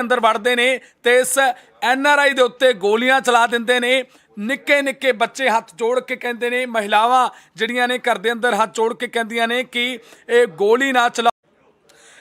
ਅੰਦਰ ਵੜਦੇ ਨੇ ਤੇ ਇਸ ਐਨ ਆਰ ਆਈ ਦੇ ਉੱਤੇ ਗੋਲੀਆਂ ਚਲਾ ਦਿੰਦੇ ਨੇ। ਨਿੱਕੇ ਨਿੱਕੇ ਬੱਚੇ ਹੱਥ ਜੋੜ ਕੇ ਕਹਿੰਦੇ ਨੇ, ਮਹਿਲਾਵਾਂ ਜਿਹੜੀਆਂ ਨੇ ਘਰ ਦੇ ਅੰਦਰ ਹੱਥ ਜੋੜ ਕੇ ਕਹਿੰਦੀਆਂ ਨੇ ਕਿ ਇਹ ਗੋਲੀ ਨਾ ਚਲਾ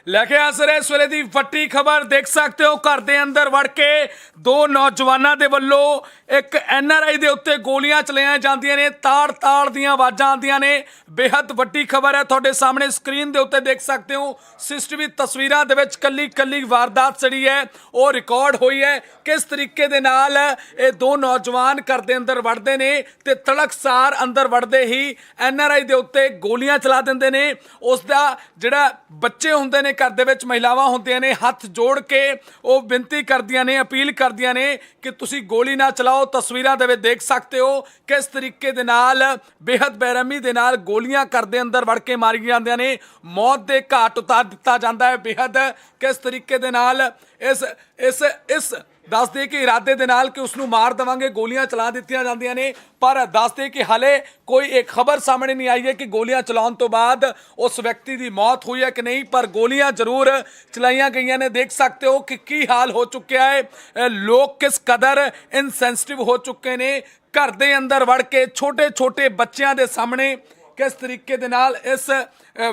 ਲੈ ਕੇ ਆਸਰ ਇਸ ਵੇਲੇ ਦੀ ਵੱਡੀ ਖਬਰ ਦੇਖ ਸਕਦੇ ਹੋ, ਘਰ ਦੇ ਅੰਦਰ ਵੜ ਕੇ ਦੋ ਨੌਜਵਾਨਾਂ ਦੇ ਵੱਲੋਂ ਇੱਕ ਐਨ ਆਰ ਆਈ ਦੇ ਉੱਤੇ ਗੋਲੀਆਂ ਚਲਾਈਆਂ ਜਾਂਦੀਆਂ ਨੇ ਤਾੜ ਤਾੜ ਦੀਆਂ ਆਵਾਜ਼ਾਂ ਆਉਂਦੀਆਂ ਨੇ। ਬੇहद ਵੱਡੀ ਖਬਰ ਹੈ, ਤੁਹਾਡੇ ਸਾਹਮਣੇ ਸਕਰੀਨ ਦੇ ਉੱਤੇ ਦੇਖ ਸਕਦੇ ਹੋ, ਸਿਸਟਮੀ ਤਸਵੀਰਾਂ ਦੇ ਵਿੱਚ ਕੱਲੀ ਕੱਲੀ ਵਾਰਦਾਤ ਜਿਹੜੀ ਹੈ, ਉਹ ਰਿਕਾਰਡ ਹੋਈ ਹੈ। ਕਿਸ ਤਰੀਕੇ ਦੇ ਨਾਲ ਇਹ ਦੋ ਨੌਜਵਾਨ ਘਰ ਦੇ ਅੰਦਰ ਵੜਦੇ ਨੇ ਤੇ ਤੜਕਸਾਰ ਅੰਦਰ ਵੜਦੇ ਹੀ ਐਨ ਆਰ ਆਈ ਦੇ ਉੱਤੇ ਗੋਲੀਆਂ ਚਲਾ ਦਿੰਦੇ ਨੇ। ਉਸ ਦਾ ਜਿਹੜਾ ਬੱਚੇ ਹੁੰਦੇ ਨੇ ਘਰ ਦੇ ਵਿੱਚ ਮਹਿਲਾਵਾਂ ਹੁੰਦੀਆਂ ਨੇ, ਹੱਥ ਜੋੜ ਕੇ ਉਹ ਬੇਨਤੀ ਕਰਦੀਆਂ ਨੇ, ਅਪੀਲ ਕਰਦੀਆਂ ਨੇ ਕਿ ਤੁਸੀਂ ਗੋਲੀ ਨਾ ਚਲਾਓ, ਤਸਵੀਰਾਂ ਦੇ ਵਿੱਚ ਦੇਖ ਸਕਦੇ ਹੋ ਕਿਸ ਤਰੀਕੇ ਦੇ ਨਾਲ ਬੇहद ਬੇਰਹਿਮੀ ਦੇ ਨਾਲ ਗੋਲੀਆਂ ਘਰ ਦੇ ਅੰਦਰ ਵੜ ਕੇ ਮਾਰੀਆਂ ਜਾਂਦੀਆਂ ਨੇ। ਮੌਤ ਦੇ ਘਾਟ ਉਤਾਰ ਦਿੱਤਾ ਜਾਂਦਾ ਹੈ ਬੇहद ਕਿਸ ਤਰੀਕੇ ਦੇ ਨਾਲ ਇਸ ਇਸ ਇਸ ਦੱਸ ਦੱਸਦੇ ਕਿ ਇਰਾਦੇ ਦੇ ਨਾਲ ਕਿ ਉਸ ਨੂੰ ਮਾਰ ਦਵਾਂਗੇ, ਗੋਲੀਆਂ ਚਲਾ ਦਿੱਤੀਆਂ ਜਾਂਦੀਆਂ ਨੇ, ਪਰ ਦੱਸ ਦੱਸਦੇ ਕਿ ਹਲੇ ਕੋਈ ਇੱਕ ਖਬਰ ਸਾਹਮਣੇ ਨਹੀਂ ਆਈ ਹੈ ਕਿ ਗੋਲੀਆਂ ਚਲਾਉਣ ਤੋਂ ਬਾਅਦ ਉਸ ਵਿਅਕਤੀ ਦੀ ਮੌਤ ਹੋਈ ਹੈ ਕਿ ਨਹੀਂ, ਪਰ ਗੋਲੀਆਂ ਜ਼ਰੂਰ ਚਲਾਈਆਂ ਗਈਆਂ ਨੇ। ਦੇਖ ਸਕਦੇ ਹੋ ਕਿ ਕੀ ਹਾਲ ਹੋ ਚੁੱਕਿਆ ਹੈ। ਲੋਕ ਕਿਸ ਕਦਰ ਇਨਸੈਂਸਿਟਿਵ ਹੋ ਚੁੱਕੇ ਨੇ। ਘਰ ਦੇ ਅੰਦਰ ਵੜ ਕੇ ਛੋਟੇ ਛੋਟੇ ਬੱਚਿਆਂ ਦੇ ਸਾਹਮਣੇ ਕਿਸ ਤਰੀਕੇ ਦੇ ਨਾਲ ਇਸ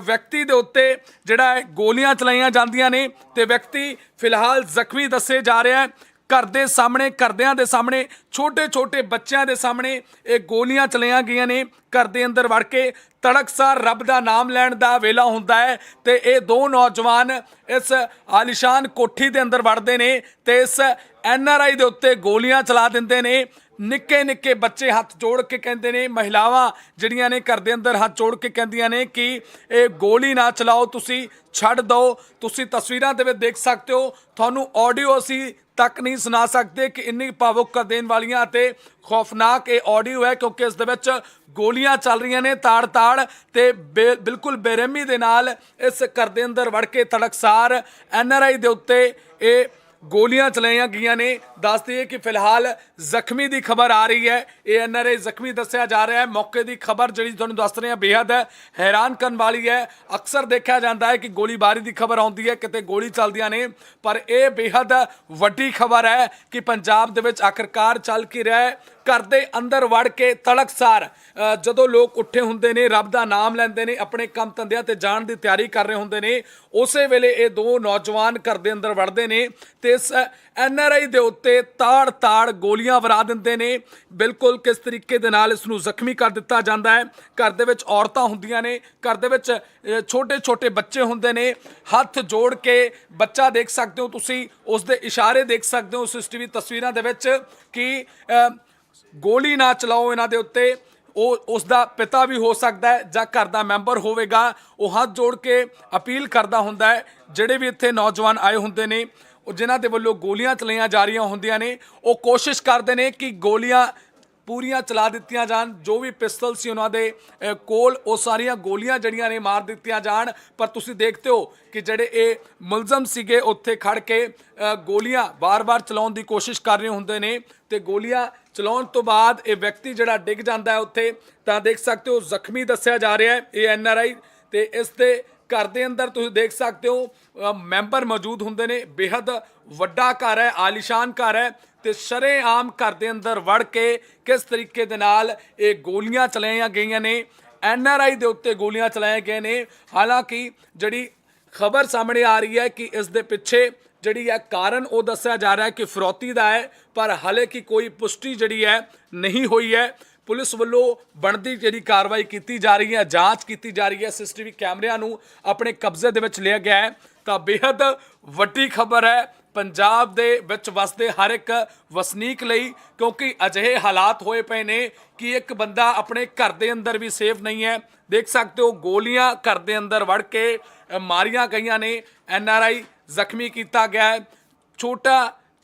ਵਿਅਕਤੀ ਦੇ ਉੱਤੇ ਜਿਹੜਾ ਹੈ, ਗੋਲੀਆਂ ਚਲਾਈਆਂ ਜਾਂਦੀਆਂ ਨੇ। ਤੇ ਵਿਅਕਤੀ ਫਿਲਹਾਲ ਜ਼ਖਮੀ ਦੱਸੇ ਜਾ ਰਿਹਾ ਹੈ। ਘਰ ਦੇ ਸਾਹਮਣੇ, ਘਰਦਿਆਂ ਦੇ ਸਾਹਮਣੇ, ਛੋਟੇ ਛੋਟੇ ਬੱਚਿਆਂ ਦੇ ਸਾਹਮਣੇ ਇਹ ਗੋਲੀਆਂ ਚਲਾਈਆਂ ਗਈਆਂ ਨੇ। ਘਰ ਦੇ ਅੰਦਰ ਵੜ ਕੇ ਤੜਕਸਾਰ ਰੱਬ ਦਾ ਨਾਮ ਲੈਣ ਦਾ ਵੇਲਾ ਹੁੰਦਾ ਹੈ ਤੇ ਇਹ ਦੋ ਨੌਜਵਾਨ ਇਸ ਆਲੀਸ਼ਾਨ ਕੋਠੀ ਦੇ ਅੰਦਰ ਵੜਦੇ ਨੇ ਤੇ ਇਸ ਐਨ ਆਰ ਆਈ ਦੇ ਉੱਤੇ ਗੋਲੀਆਂ ਚਲਾ ਦਿੰਦੇ ਨੇ। ਨਿੱਕੇ ਨਿੱਕੇ ਬੱਚੇ ਹੱਥ ਜੋੜ ਕੇ ਕਹਿੰਦੇ ਨੇ, ਮਹਿਲਾਵਾਂ ਜਿਹੜੀਆਂ ਨੇ ਘਰ ਦੇ ਅੰਦਰ ਹੱਥ ਜੋੜ ਕੇ ਕਹਿੰਦੀਆਂ ਨੇ ਕਿ ਇਹ ਗੋਲੀ ਨਾ ਚਲਾਓ, ਤੁਸੀਂ ਛੱਡ ਦਿਓ। ਤੁਸੀਂ ਤਸਵੀਰਾਂ ਦੇ ਵਿੱਚ ਦੇਖ ਸਕਦੇ ਹੋ, ਤੁਹਾਨੂੰ ਆਡੀਓ ਅਸੀਂ ਤੱਕ ਨਹੀਂ ਸੁਣਾ ਸਕਦੇ ਕਿ ਇੰਨੀ ਭਾਵੁਕ ਕਰ ਦੇਣ ਵਾਲੀਆਂ ਅਤੇ ਖੌਫਨਾਕ ਇਹ ਆਡੀਓ ਹੈ ਕਿਉਂਕਿ ਇਸ ਦੇ ਵਿੱਚ ਗੋਲੀਆਂ ਚੱਲ ਰਹੀਆਂ ਨੇ ਤਾੜ-ਤਾੜ ਤੇ ਬੇ- ਬਿਲਕੁਲ ਬੇਰਹਿਮੀ ਦੇ ਨਾਲ ਇਸ ਘਰ ਦੇ ਅੰਦਰ ਵੜ ਕੇ ਤੜਕਸਾਰ ਐਨਆਰਆਈ ਦੇ ਉੱਤੇ ਇਹ ਗੋਲੀਆਂ ਚਲਾਈਆਂ ਗਈਆਂ ਨੇ। ਦੱਸ ਦੱਸਦੇ ਕਿ ਫਿਲਹਾਲ ਜ਼ਖਮੀ ਦੀ ਖਬਰ ਆ ਰਹੀ ਹੈ। ਇਹ ਐਨਆਰਏ ਜ਼ਖਮੀ ਦੱਸਿਆ ਜਾ ਰਿਹਾ ਹੈ। ਮੌਕੇ ਦੀ ਖਬਰ ਜਿਹੜੀ ਤੁਹਾਨੂੰ ਦੱਸ ਰਹੇ ਹਾਂ ਬੇहद ਹੈ ਹੈਰਾਨ ਕਰਨ ਵਾਲੀ ਹੈ। ਅਕਸਰ ਦੇਖਿਆ ਜਾਂਦਾ ਹੈ ਕਿ ਗੋਲੀਬਾਰੀ ਦੀ ਖਬਰ ਆਉਂਦੀ ਹੈ, ਕਿਤੇ ਗੋਲੀ ਚੱਲਦੀਆਂ ਨੇ। ਪਰ ਇਹ ਬੇहद ਵੱਡੀ ਖਬਰ ਹੈ ਕਿ ਪੰਜਾਬ ਦੇ ਵਿੱਚ ਆਖਰਕਾਰ ਚੱਲ ਕੇ ਰਿਹਾ ਘਰ ਦੇ ਅੰਦਰ ਵੜ ਕੇ ਤੜਕਸਾਰ ਅ, ਜਦੋਂ ਲੋਕ ਉੱਠੇ ਹੁੰਦੇ ਨੇ ਰੱਬ ਦਾ ਨਾਮ ਲੈਂਦੇ ਨੇ ਆਪਣੇ ਕੰਮ ਧੰਦਿਆਂ ਤੇ ਜਾਣ ਦੀ ਤਿਆਰੀ ਕਰ ਰਹੇ ਹੁੰਦੇ ਨੇ ਉਸੇ ਵੇਲੇ ਇਹ ਦੋ ਨੌਜਵਾਨ ਘਰ ਦੇ ਅੰਦਰ ਵੜਦੇ ਨੇ ਤੇ ਇਸ ਐਨ ਆਰ ਆਈ ਦੇ ਉੱਤੇ ਤਾੜ ਤਾੜ ਗੋਲੀਆਂ ਵਰਾ ਦਿੰਦੇ ਨੇ। ਬਿਲਕੁਲ ਕਿਸ ਤਰੀਕੇ ਦੇ ਨਾਲ ਇਸ ਨੂੰ ਜ਼ਖਮੀ ਕਰ ਦਿੱਤਾ ਜਾਂਦਾ ਹੈ। ਘਰ ਦੇ ਵਿੱਚ ਔਰਤਾਂ ਹੁੰਦੀਆਂ ਨੇ ਘਰ ਦੇ ਵਿੱਚ ਛੋਟੇ ਛੋਟੇ ਬੱਚੇ ਹੁੰਦੇ ਨੇ। ਹੱਥ ਜੋੜ ਕੇ ਬੱਚਾ ਦੇਖ ਸਕਦੇ ਹੋ ਤੁਸੀਂ ਉਸ ਦੇ ਇਸ਼ਾਰੇ ਦੇਖ ਸਕਦੇ ਹੋ ਸੀਸੀਟੀਵੀ ਤਸਵੀਰਾਂ ਦੇ ਵਿੱਚ ਕਿ ਗੋਲੀ ਨਾ ਚਲਾਓ ਇਹਨਾਂ ਦੇ ਉੱਤੇ, ਉਹ ਉਸ ਦਾ ਪਿਤਾ ਵੀ ਹੋ ਸਕਦਾ ਹੈ ਜਾਂ ਘਰ ਦਾ ਮੈਂਬਰ ਹੋਵੇਗਾ। ਉਹ ਹੱਥ ਜੋੜ ਕੇ ਅਪੀਲ ਕਰਦਾ ਹੁੰਦਾ ਹੈ, ਜਿਹੜੇ ਵੀ ਇੱਥੇ ਨੌਜਵਾਨ ਆਏ ਹੁੰਦੇ ਨੇ, ਉਹ ਜਿਨ੍ਹਾਂ ਦੇ ਵੱਲੋਂ ਗੋਲੀਆਂ ਚਲਾਈਆਂ ਜਾ ਰਹੀਆਂ ਹੁੰਦੀਆਂ ਨੇ, ਉਹ ਕੋਸ਼ਿਸ਼ ਕਰਦੇ ਨੇ ਕਿ ਗੋਲੀਆਂ ਪੂਰੀਆਂ ਚਲਾ ਦਿੱਤੀਆਂ ਜਾਣ, ਜੋ ਵੀ ਪਿਸਤਲ ਸੀ ਉਹਨਾਂ ਦੇ ਕੋਲ, ਉਹ ਸਾਰੀਆਂ ਗੋਲੀਆਂ ਜਿਹੜੀਆਂ ਨੇ ਮਾਰ ਦਿੱਤੀਆਂ ਜਾਣ। ਪਰ ਤੁਸੀਂ ਦੇਖਦੇ ਹੋ ਕਿ ਜਿਹੜੇ ਇਹ ਮੁਲਜ਼ਮ ਸੀਗੇ, ਉੱਥੇ ਖੜ ਕੇ ਗੋਲੀਆਂ ਵਾਰ ਵਾਰ ਚਲਾਉਣ ਦੀ ਕੋਸ਼ਿਸ਼ ਕਰ ਰਹੇ ਹੁੰਦੇ ਨੇ ਤੇ ਗੋਲੀਆਂ ਚਲਾਉਣ ਤੋਂ ਬਾਅਦ ਇਹ ਵਿਅਕਤੀ ਜਿਹੜਾ ਡਿੱਗ ਜਾਂਦਾ ਹੈ ਉੱਥੇ, ਤਾਂ ਦੇਖ ਸਕਦੇ ਹੋ ਜ਼ਖਮੀ ਦੱਸਿਆ ਜਾ ਰਿਹਾ ਹੈ, ਇਹ ਐਨ ਆਰ ਆਈ ਤੇ ਇਸ ਦੇ ਘਰ ਦੇ ਅੰਦਰ ਤੁਸੀਂ ਦੇਖ ਸਕਦੇ ਹੋ ਮੈਂਬਰ ਮੌਜੂਦ ਹੁੰਦੇ ਨੇ ਬੇहद ਵੱਡਾ ਘਰ ਹੈ, ਆਲੀਸ਼ਾਨ ਘਰ ਹੈ ਤੇ ਸ਼ਰੇਆਮ ਘਰ ਦੇ ਅੰਦਰ ਵੜ ਕੇ ਕਿਸ ਤਰੀਕੇ ਦੇ ਨਾਲ ਇਹ ਗੋਲੀਆਂ ਚਲਾਈਆਂ ਗਈਆਂ ਨੇ, ਐਨ ਆਰ ਆਈ ਦੇ ਉੱਤੇ ਗੋਲੀਆਂ ਚਲਾਈਆਂ ਗਏ ਨੇ। ਹਾਲਾਂਕਿ ਜਿਹੜੀ ਖਬਰ ਸਾਹਮਣੇ ਆ ਰਹੀ ਹੈ ਕਿ ਇਸ ਦੇ ਪਿੱਛੇ ਜਿਹੜੀ ਹੈ ਕਾਰਨ ਉਹ ਦੱਸਿਆ ਜਾ ਰਿਹਾ ਹੈ ਕਿ ਫਰੋਤੀ ਦਾ ਹੈ ਪਰ ਹਾਲੇ ਕਿ ਕੋਈ ਪੁਸ਼ਟੀ ਜਿਹੜੀ ਹੈ ਨਹੀਂ ਹੋਈ ਹੈ। ਪੁਲਿਸ ਵੱਲੋਂ ਬਣਦੀ ਜਿਹੜੀ ਕਾਰਵਾਈ ਕੀਤੀ ਜਾ ਰਹੀ ਹੈ, ਜਾਂਚ ਕੀਤੀ ਜਾ ਰਹੀ ਹੈ। ਸੀਸੀਟੀਵੀ ਕੈਮਰਿਆਂ ਨੂੰ ਆਪਣੇ ਕਬਜ਼ੇ ਦੇ ਵਿੱਚ ਲਿਆ ਗਿਆ ਹੈ। ਤਾਂ ਬੇहद ਵੱਡੀ ਖਬਰ ਹੈ, ਪੰਜਾਬ ਦੇ ਵਿੱਚ ਵਸਦੇ ਹਰ ਇੱਕ ਵਸਨੀਕ ਲਈ, ਕਿਉਂਕਿ ਅਜਿਹੇ ਹਾਲਾਤ ਹੋਏ ਪਏ ਨੇ ਕਿ ਇੱਕ ਬੰਦਾ ਆਪਣੇ ਘਰ ਦੇ ਅੰਦਰ ਵੀ ਸੇਫ ਨਹੀਂ ਹੈ। ਦੇਖ ਸਕਦੇ ਹੋ, ਗੋਲੀਆਂ ਘਰ ਦੇ ਅੰਦਰ ਵੜ ਕੇ ਮਾਰੀਆਂ ਗਈਆਂ ਨੇ। ਐਨ ਆਰ ਆਈ ਜ਼ਖਮੀ ਕੀਤਾ ਗਿਆ ਹੈ। ਛੋਟਾ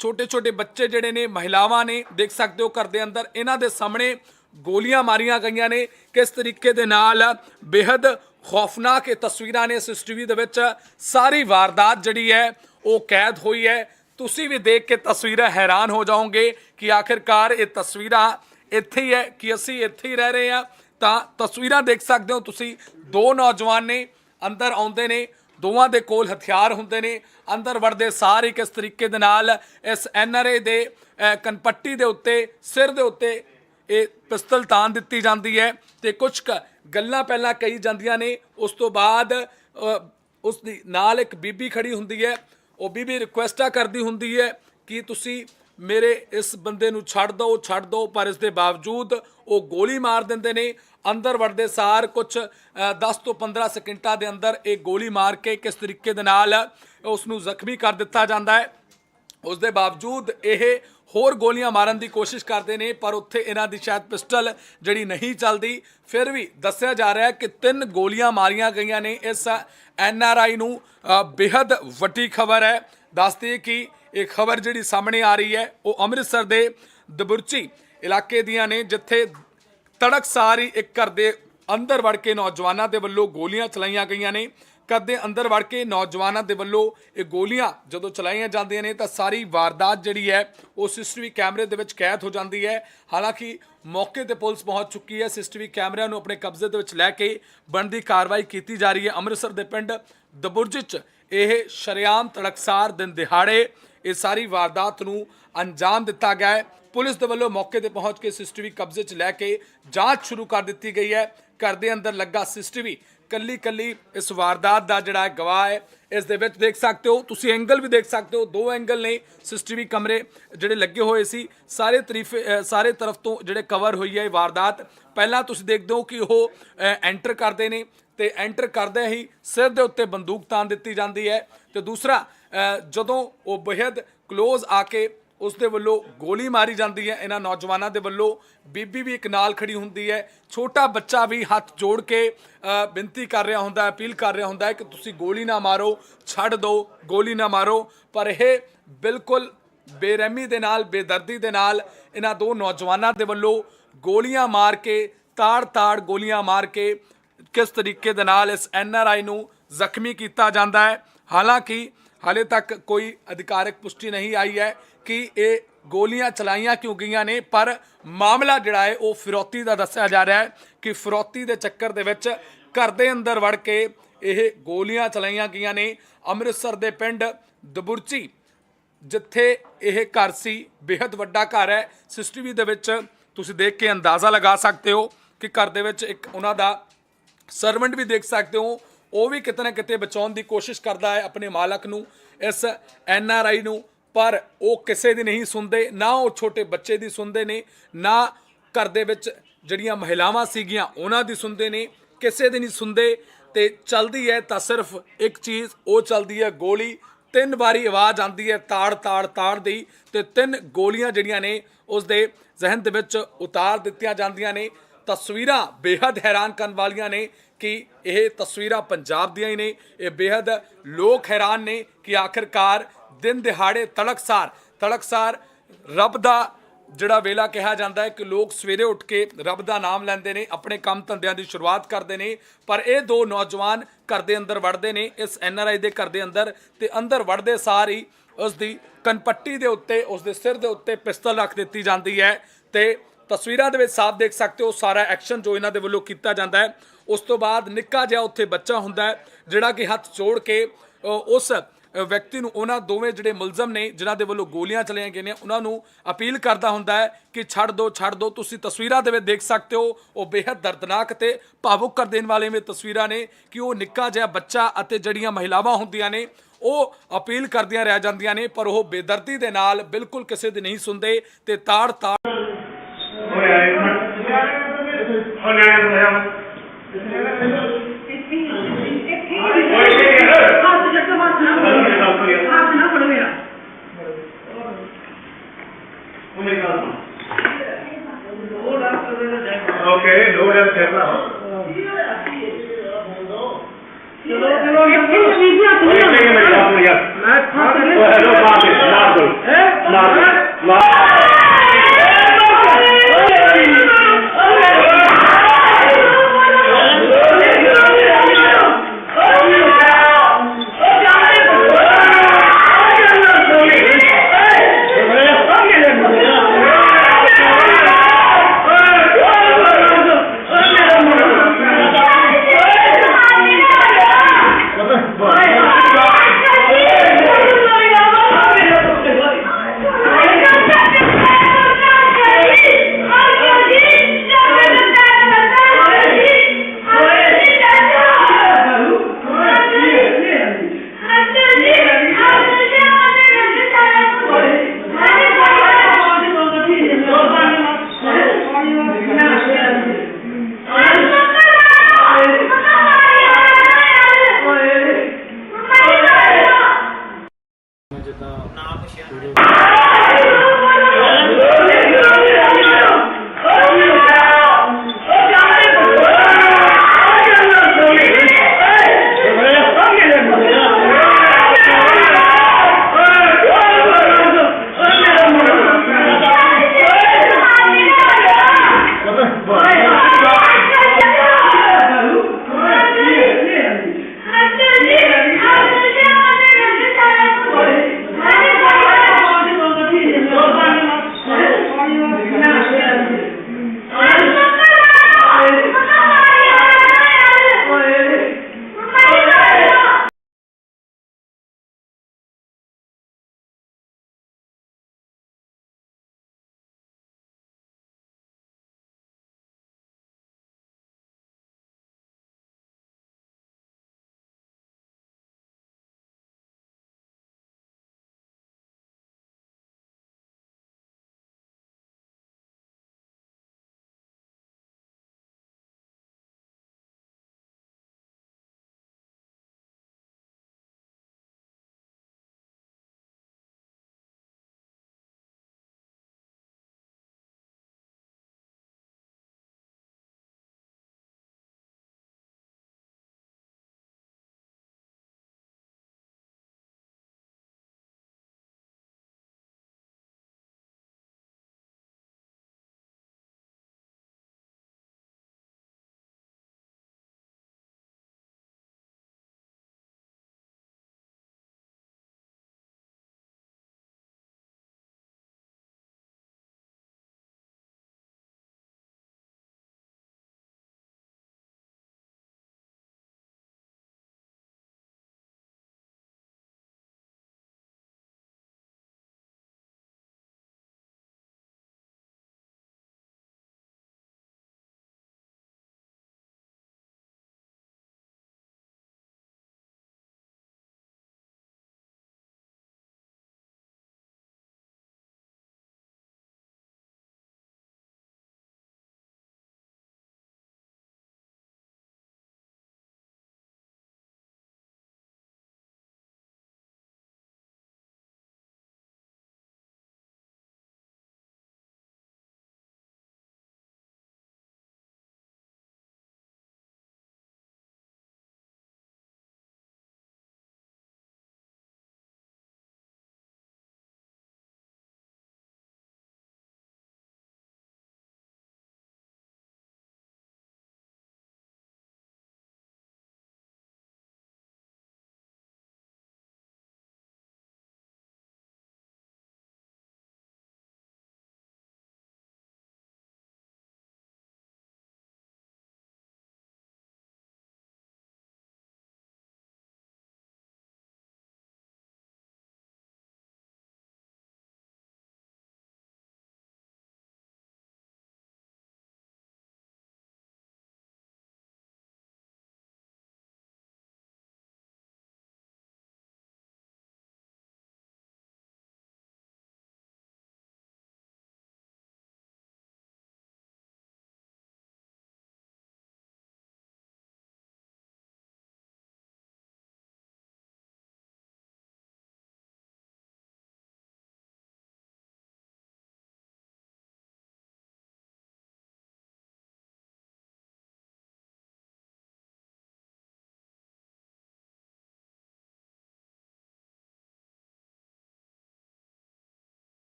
ਛੋਟੇ ਛੋਟੇ ਬੱਚੇ ਜਿਹੜੇ ਨੇ, ਮਹਿਲਾਵਾਂ ਨੇ, ਦੇਖ ਸਕਦੇ ਹੋ ਘਰ ਦੇ ਅੰਦਰ, ਇਹਨਾਂ ਦੇ ਸਾਹਮਣੇ ਗੋਲੀਆਂ ਮਾਰੀਆਂ ਗਈਆਂ ਨੇ। ਕਿਸ ਤਰੀਕੇ ਦੇ ਨਾਲ ਬੇहद ਖੌਫਨਾਕ ਇਹ ਤਸਵੀਰਾਂ ਨੇ ਸੀਸੀਟੀਵੀ ਦੇ ਵਿੱਚ। ਸਾਰੀ ਵਾਰਦਾਤ ਜਿਹੜੀ ਹੈ, ਉਹ ਕੈਦ ਹੋਈ ਹੈ। ਤੁਸੀਂ ਵੀ ਦੇਖ ਕੇ ਤਸਵੀਰਾਂ ਹੈਰਾਨ ਹੋ ਜਾਓਗੇ ਕਿ ਆਖਿਰਕਾਰ ਇਹ ਤਸਵੀਰਾਂ ਇੱਥੇ ਹੀ ਹੈ ਕਿ ਅਸੀਂ ਇੱਥੇ ਹੀ ਰਹਿ ਰਹੇ ਹਾਂ। ਤਾਂ ਤਸਵੀਰਾਂ ਦੇਖ ਸਕਦੇ ਹੋ ਤੁਸੀਂ। ਦੋ ਨੌਜਵਾਨ ਨੇ ਅੰਦਰ ਆਉਂਦੇ ਨੇ। ਦੋਵਾਂ ਦੇ ਕੋਲ ਹਥਿਆਰ ਹੁੰਦੇ ਨੇ। ਅੰਦਰ ਵੜਦੇ ਸਾਰ ਹੀ ਕਿਸ ਤਰੀਕੇ ਦੇ ਨਾਲ ਇਸ ਐਨਆਰਏ ਦੇ ਅ, ਕਨਪੱਟੀ ਦੇ ਉੱਤੇ ਸਿਰ ਦੇ ਉੱਤੇ ਇਹ ਪਿਸਤਲ ਤਾਨ ਦਿੱਤੀ ਜਾਂਦੀ ਹੈ ਤੇ ਕੁਝ ਕੁ ਗੱਲਾਂ ਪਹਿਲਾਂ ਕਹੀ ਜਾਂਦੀਆਂ ਨੇ। ਉਸ ਤੋਂ ਬਾਅਦ ਉਸ ਦੀ ਨਾਲ ਇੱਕ ਬੀਬੀ ਖੜੀ ਹੁੰਦੀ ਹੈ। ਉਹ ਬੀਬੀ ਰਿਕੁਐਸਟਾ ਕਰਦੀ ਹੁੰਦੀ ਹੈ ਕਿ ਤੁਸੀਂ ਮੇਰੇ ਇਸ ਬੰਦੇ ਨੂੰ ਛੱਡ ਦਿਓ ਛੱਡ ਦਿਓ ਪਰ ਇਸ ਦੇ ਬਾਵਜੂਦ ਉਹ ਗੋਲੀ ਮਾਰ ਦਿੰਦੇ ਨੇ। ਅੰਦਰ ਵੜਦੇ ਸਾਰ ਕੁਝ 10 ਤੋਂ 15 ਸਕਿੰਟਾਂ ਦੇ ਅੰਦਰ ਇਹ ਗੋਲੀ ਮਾਰ ਕੇ ਕਿਸ ਤਰੀਕੇ ਦੇ ਨਾਲ ਉਸ ਨੂੰ ਜ਼ਖਮੀ ਕਰ ਦਿੱਤਾ ਜਾਂਦਾ ਹੈ। ਉਸ ਦੇ ਬਾਵਜੂਦ ਇਹ ਹੋਰ ਗੋਲੀਆਂ ਮਾਰਨ ਦੀ ਕੋਸ਼ਿਸ਼ ਕਰਦੇ ਨੇ ਪਰ ਉੱਥੇ ਇਹਨਾਂ ਦੀ ਸ਼ਾਇਦ ਪਿਸਟਲ ਜਿਹੜੀ ਨਹੀਂ ਚੱਲਦੀ। ਫਿਰ ਵੀ ਦੱਸਿਆ ਜਾ ਰਿਹਾ ਹੈ ਕਿ ਤਿੰਨ ਗੋਲੀਆਂ ਮਾਰੀਆਂ ਗਈਆਂ ਨੇ ਇਸ ਐਨ ਆਰ ਆਈ ਨੂੰ। ਅ, ਬੇहद ਵੱਡੀ ਖਬਰ ਹੈ। ਦੱਸਦੇ ਕਿ ਇਹ ਖਬਰ ਜਿਹੜੀ ਸਾਹਮਣੇ ਆ ਰਹੀ ਹੈ ਉਹ ਅੰਮ੍ਰਿਤਸਰ ਦੇ ਦਬੁਰਚੀ ਇਲਾਕੇ ਦੀਆਂ ਨੇ ਜਿੱਥੇ ਤੜਕਸਾਰ ਹੀ ਇੱਕ ਘਰ ਦੇ ਅੰਦਰ ਵੜ ਕੇ ਨੌਜਵਾਨਾਂ ਦੇ ਵੱਲੋਂ ਗੋਲੀਆਂ ਚਲਾਈਆਂ ਗਈਆਂ ਨੇ। ਘਰ ਦੇ ਅੰਦਰ ਵੜ ਕੇ ਨੌਜਵਾਨਾਂ ਦੇ ਵੱਲੋਂ ਇਹ ਗੋਲੀਆਂ ਜਦੋਂ ਚਲਾਈਆਂ ਜਾਂਦੀਆਂ ਨੇ ਤਾਂ ਸਾਰੀ ਵਾਰਦਾਤ ਜਿਹੜੀ ਹੈ, ਉਹ ਸੀਸੀਟੀਵੀ ਕੈਮਰੇ ਦੇ ਵਿੱਚ ਕੈਦ ਹੋ ਜਾਂਦੀ ਹੈ। ਹਾਲਾਂਕਿ ਮੌਕੇ ਤੇ ਪੁਲਿਸ ਪਹੁੰਚ ਚੁੱਕੀ ਹੈ। ਸੀਸੀਟੀਵੀ ਕੈਮਰਿਆਂ ਨੂੰ ਆਪਣੇ ਕਬਜ਼ੇ ਦੇ ਵਿੱਚ ਲੈ ਕੇ ਬਣਦੀ ਕਾਰਵਾਈ ਕੀਤੀ ਜਾ ਰਹੀ ਹੈ। ਅੰਮ੍ਰਿਤਸਰ ਦੇ ਪਿੰਡ ਦਬੁਰਜ 'ਚ ਇਹ ਸ਼ਰੇਆਮ ਤੜਕਸਾਰ ਦਿਨ ਦਿਹਾੜੇ ਇਹ ਸਾਰੀ ਵਾਰਦਾਤ ਨੂੰ ਅੰਜਾਮ ਦਿੱਤਾ ਗਿਆ ਹੈ। ਪੁਲਿਸ ਦੇ ਵੱਲੋਂ ਮੌਕੇ ਤੇ ਪਹੁੰਚ ਕੇ ਸੀਸੀਟੀਵੀ ਕਬਜ਼ੇ 'ਚ ਲੈ ਕੇ ਜਾਂਚ ਸ਼ੁਰੂ ਕਰ ਦਿੱਤੀ ਗਈ ਹੈ। ਘਰ ਦੇ ਅੰਦਰ ਲੱਗਾ ਸੀਸੀਟੀਵੀ ਕੱਲੀ ਕੱਲੀ ਇਸ ਵਾਰਦਾਤ ਦਾ ਜਿਹੜਾ ਗਵਾਹ ਹੈ, ਇਸ ਦੇ ਵਿੱਚ ਦੇਖ ਸਕਦੇ ਹੋ, ਤੁਸੀਂ ਐਂਗਲ ਵੀ ਦੇਖ ਸਕਦੇ ਹੋ, ਦੋ ਐਂਗਲ ਨੇ ਸੀਸੀਟੀਵੀ ਕਮਰੇ ਜਿਹੜੇ ਲੱਗੇ ਹੋਏ ਸੀ। ਸਾਰੇ ਤਰੀਫੇ ਸਾਰੇ ਤਰਫ ਤੋਂ ਜਿਹੜੇ ਕਵਰ ਹੋਈ ਹੈ ਇਹ ਵਾਰਦਾਤ। ਪਹਿਲਾਂ ਤੁਸੀਂ ਦੇਖਦੇ ਹੋ ਕਿ ਉਹ ਐਂਟਰ ਕਰਦੇ ਨੇ ਤੇ ਐਂਟਰ ਕਰਦੇ ਹੀ ਸਿਰ ਦੇ ਉੱਤੇ ਬੰਦੂਕ ਤਾਂ ਦਿੱਤੀ ਜਾਂਦੀ ਹੈ। ਤੇ ਦੂਸਰਾ ਜਦੋਂ ਉਹ ਬੇहद ਕਲੋਜ਼ ਆ ਕੇ ਉਸ ਦੇ ਵੱਲੋਂ ਗੋਲੀ ਮਾਰੀ ਜਾਂਦੀ ਹੈ, ਇਹਨਾਂ ਨੌਜਵਾਨਾਂ ਦੇ ਵੱਲੋਂ, ਬੀਬੀ ਵੀ ਇੱਕ ਨਾਲ ਖੜੀ ਹੁੰਦੀ ਹੈ, ਛੋਟਾ ਬੱਚਾ ਵੀ ਹੱਥ ਜੋੜ ਕੇ ਬੇਨਤੀ ਕਰ ਰਿਹਾ ਹੁੰਦਾ ਹੈ ਅਪੀਲ ਕਰ ਰਿਹਾ ਹੁੰਦਾ ਹੈ ਕਿ ਤੁਸੀਂ ਗੋਲੀ ਨਾ ਮਾਰੋ, ਛੱਡ ਦਿਓ ਗੋਲੀ ਨਾ ਮਾਰੋ, ਪਰ ਇਹ ਬਿਲਕੁਲ ਬੇਰਹਿਮੀ ਦੇ ਨਾਲ, ਬੇਦਰਦੀ ਦੇ ਨਾਲ ਇਹਨਾਂ ਦੋ ਨੌਜਵਾਨਾਂ ਦੇ ਵੱਲੋਂ ਗੋਲੀਆਂ ਮਾਰ ਕੇ, ਤਾੜ-ਤਾੜ ਗੋਲੀਆਂ ਮਾਰ ਕੇ ਕਿਸ ਤਰੀਕੇ ਦੇ ਨਾਲ ਇਸ ਐਨਆਰਆਈ ਨੂੰ ਜ਼ਖਮੀ ਕੀਤਾ ਜਾਂਦਾ ਹੈ। ਹਾਲਾਂਕਿ, ਹਾਲੇ ਤੱਕ ਕੋਈ ਅਧਿਕਾਰਕ ਪੁਸ਼ਟੀ ਨਹੀਂ ਆਈ ਹੈ ਕਿ ਇਹ ਗੋਲੀਆਂ ਚਲਾਈਆਂ ਕਿਉਂ ਗਈਆਂ ਨੇ, ਪਰ ਮਾਮਲਾ ਜਿਹੜਾ ਹੈ, ਉਹ ਫਿਰੌਤੀ ਦਾ ਦੱਸਿਆ ਜਾ ਰਿਹਾ ਹੈ ਕਿ ਫਿਰੌਤੀ ਦੇ ਚੱਕਰ ਦੇ ਵਿੱਚ ਘਰ ਦੇ ਅੰਦਰ ਵੜ ਕੇ ਇਹ ਗੋਲੀਆਂ ਚਲਾਈਆਂ ਗਈਆਂ ਨੇ। ਅੰਮ੍ਰਿਤਸਰ ਦੇ ਪਿੰਡ ਦਬੁਰਚੀ, ਜਿੱਥੇ ਇਹ ਘਰ ਸੀ ਬੇहद ਵੱਡਾ ਘਰ ਹੈ। ਸਿਸਟੀਵੀ ਦੇ ਵਿੱਚ ਤੁਸੀਂ ਦੇਖ ਕੇ ਅੰਦਾਜ਼ਾ ਲਗਾ ਸਕਦੇ ਹੋ ਕਿ ਘਰ ਦੇ ਵਿੱਚ ਇੱਕ ਉਹਨਾਂ ਦਾ ਸਰਵੈਂਟ ਵੀ ਦੇਖ ਸਕਦੇ ਹੋ। ਉਹ ਵੀ ਕਿਤੇ ਨਾ ਕਿਤੇ ਬਚਾਉਣ ਦੀ ਕੋਸ਼ਿਸ਼ ਕਰਦਾ ਹੈ ਆਪਣੇ ਮਾਲਕ ਨੂੰ, ਇਸ ਐਨ ਆਰ ਆਈ ਨੂੰ। ਪਰ ਉਹ ਕਿਸੇ ਦੀ ਨਹੀਂ ਸੁਣਦੇ, ਨਾ ਉਹ ਛੋਟੇ ਬੱਚੇ ਦੀ ਸੁਣਦੇ ਨੇ, ਨਾ ਘਰ ਦੇ ਵਿੱਚ ਜਿਹੜੀਆਂ ਮਹਿਲਾਵਾਂ ਸੀਗੀਆਂ, ਉਹਨਾਂ ਦੀ ਸੁਣਦੇ ਨੇ। ਕਿਸੇ ਦੀ ਨਹੀਂ ਸੁਣਦੇ ਤੇ ਚੱਲਦੀ ਹੈ ਤਾਂ ਸਿਰਫ ਇੱਕ ਚੀਜ਼, ਉਹ ਚੱਲਦੀ ਹੈ ਗੋਲੀ। ਤਿੰਨ ਵਾਰੀ ਆਵਾਜ਼ ਆਉਂਦੀ ਹੈ ਤਾੜ ਤਾੜ ਤਾੜ ਦੀ ਤੇ ਤਿੰਨ ਗੋਲੀਆਂ ਜਿਹੜੀਆਂ ਨੇ ਉਸ ਦੇ ਜ਼ਿਹਨ ਦੇ ਵਿੱਚ ਉਤਾਰ ਦਿੱਤੀਆਂ ਜਾਂਦੀਆਂ ਨੇ। ਤਸਵੀਰਾਂ ਬੇहद ਹੈਰਾਨ ਕਰਨ ਵਾਲੀਆਂ ਨੇ ਕਿ ਇਹ ਤਸਵੀਰਾਂ ਪੰਜਾਬ ਦੀਆਂ ਹੀ ਨੇ। ਇਹ ਬੇहद ਲੋਕ ਹੈਰਾਨ ਨੇ ਕਿ ਆਖਿਰਕਾਰ ਦਿਨ ਦਿਹਾੜੇ ਤੜਕਸਾਰ ਤੜਕਸਾਰ ਰੱਬ ਦਾ ਜਿਹੜਾ ਵੇਲਾ ਕਿਹਾ ਜਾਂਦਾ ਹੈ ਕਿ ਲੋਕ ਸਵੇਰੇ ਉੱਠ ਕੇ ਰੱਬ ਦਾ ਨਾਮ ਲੈਂਦੇ ਨੇ, ਆਪਣੇ ਕੰਮ ਧੰਦਿਆਂ ਦੀ ਸ਼ੁਰੂਆਤ ਕਰਦੇ ਨੇ, ਪਰ ਇਹ ਦੋ ਨੌਜਵਾਨ ਘਰ ਦੇ ਅੰਦਰ ਵੜਦੇ ਨੇ, ਇਸ ਐਨ ਆਰ ਆਈ ਦੇ ਘਰ ਦੇ ਅੰਦਰ ਤੇ ਅੰਦਰ ਵੜਦੇ ਸਾਰ ਹੀ ਉਸ ਦੀ ਕਨਪੱਟੀ ਦੇ ਉੱਤੇ, ਉਸ ਦੇ ਸਿਰ ਦੇ ਉੱਤੇ ਪਿਸਤਲ ਰੱਖ ਦਿੱਤੀ ਜਾਂਦੀ ਹੈ ਤੇ ਤਸਵੀਰਾਂ ਦੇ ਵਿੱਚ ਸਾਫ਼ ਦੇਖ ਸਕਦੇ ਹੋ, ਸਾਰਾ ਐਕਸ਼ਨ ਜੋ ਇਹਨਾਂ ਦੇ ਵੱਲੋਂ ਕੀਤਾ ਜਾਂਦਾ ਹੈ ਉਸ ਤੋਂ ਬਾਅਦ ਨਿੱਕਾ ਜਿਹਾ ਉੱਥੇ ਬੱਚਾ ਹੁੰਦਾ ਜਿਹੜਾ ਕਿ ਹੱਥ ਜੋੜ ਕੇ ਉਸ ਵਿਅਕਤੀ ਨੂੰ ਉਹਨਾਂ ਦੋਵੇਂ ਜਿਹੜੇ ਮੁਲਜ਼ਮ ਨੇ, ਜਿਨ੍ਹਾਂ ਦੇ ਵੱਲੋਂ ਗੋਲੀਆਂ ਚਲਾਈਆਂ ਗਈਆਂ ਨੇ, ਉਹਨਾਂ ਨੂੰ ਅਪੀਲ ਕਰਦਾ ਹੁੰਦਾ ਹੈ ਕਿ ਛੱਡ ਦਿਓ ਛੱਡ ਦਿਓ ਤੁਸੀਂ ਤਸਵੀਰਾਂ ਦੇ ਵਿੱਚ ਦੇਖ ਸਕਦੇ ਹੋ, ਉਹ ਬੇहद ਦਰਦਨਾਕ ਤੇ ਭਾਵੁਕ ਕਰ ਦੇਣ ਵਾਲੇ ਵੀ ਤਸਵੀਰਾਂ ਨੇ ਕਿ ਉਹ ਨਿੱਕਾ ਜਿਹਾ ਬੱਚਾ ਅਤੇ ਜਿਹੜੀਆਂ ਮਹਿਲਾਵਾਂ ਹੁੰਦੀਆਂ ਨੇ, ਉਹ ਅਪੀਲ ਕਰਦੀਆਂ ਰਹਿ ਜਾਂਦੀਆਂ ਨੇ, ਪਰ ਉਹ ਬੇਦਰਦੀ ਦੇ ਨਾਲ ਬਿਲਕੁਲ ਕਿਸੇ ਦੀ ਨਹੀਂ ਸੁਣਦੇ ਤੇ ਤਾੜ ਤਾੜ ਹੋਇਆ ਇੱਕ ਮਿੰਟ ਉਹ ਨਿਆਣੇ ਨੂੰ ਹੋਇਆ ਉਹ ਮੇਰੀ ਗੱਲ ਸੁਣ ਓਕੇ ਲੋੜ ਹੈ ਕਰਨਾ ਮੇਰੀ ਗੱਲ ਸੁਣ ਯਾਰ ਉਹ ਹੈਲੋ ਮਾਰ ਦੇ ਮਾਰ